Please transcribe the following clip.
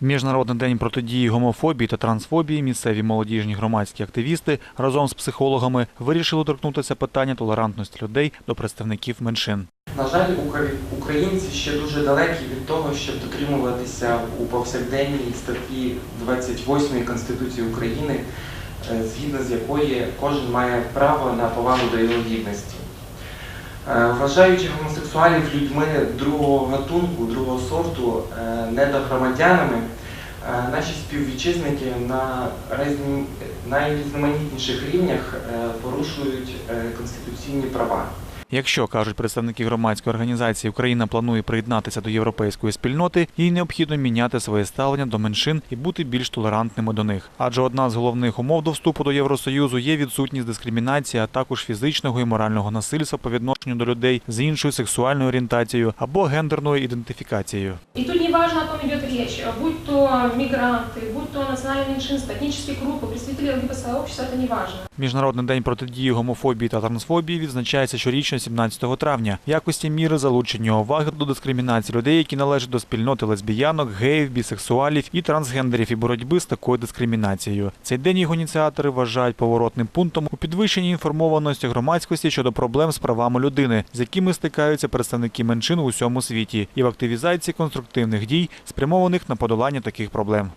Міжнародний день протидії гомофобії та трансфобії місцеві молодіжні громадські активісти разом з психологами вирішили торкнутися питання толерантності людей до представників меншин. На жаль, укра- українці ще дуже далекі від того, щоб дотримуватися у повсякденній статті 28 Конституції України, е, згідно з якої кожен має право на повагу до його гідності. Е, Вважаючи гомосексуалів людьми другого гатунку, другого сорту, е, недогромадянами, е, наші співвітчизники на найрізноманітніших рівнях порушують конституційні права. Якщо кажуть представники громадської організації, Україна планує приєднатися до європейської спільноти, їй необхідно міняти своє ставлення до меншин і бути більш толерантними до них. Адже одна з головних умов до вступу до Євросоюзу є відсутність дискримінації, а також фізичного і морального насильства по відношенню до людей з іншою сексуальною орієнтацією або гендерною ідентифікацією. И тут не важно, о ком идет речь, будь то мигранты, будь то национальные меньшинства, этнические группы, представители ЛГБТ-сообщества, это не важно. Міжнародний день протидії гомофобії та трансфобії відзначається щорічно 17 травня в якості міри залучення уваги до дискримінації людей, які належать до спільноти лесбіянок, геїв, бісексуалів і трансгендерів і боротьби з такою дискримінацією. Цей день його ініціатори вважають поворотним пунктом у підвищенні інформованості громадськості щодо проблем з правами людини, з якими стикаються представники меншин у всьому світі, і в активізації конструктивних дій, спрямованих на подолання таких проблем.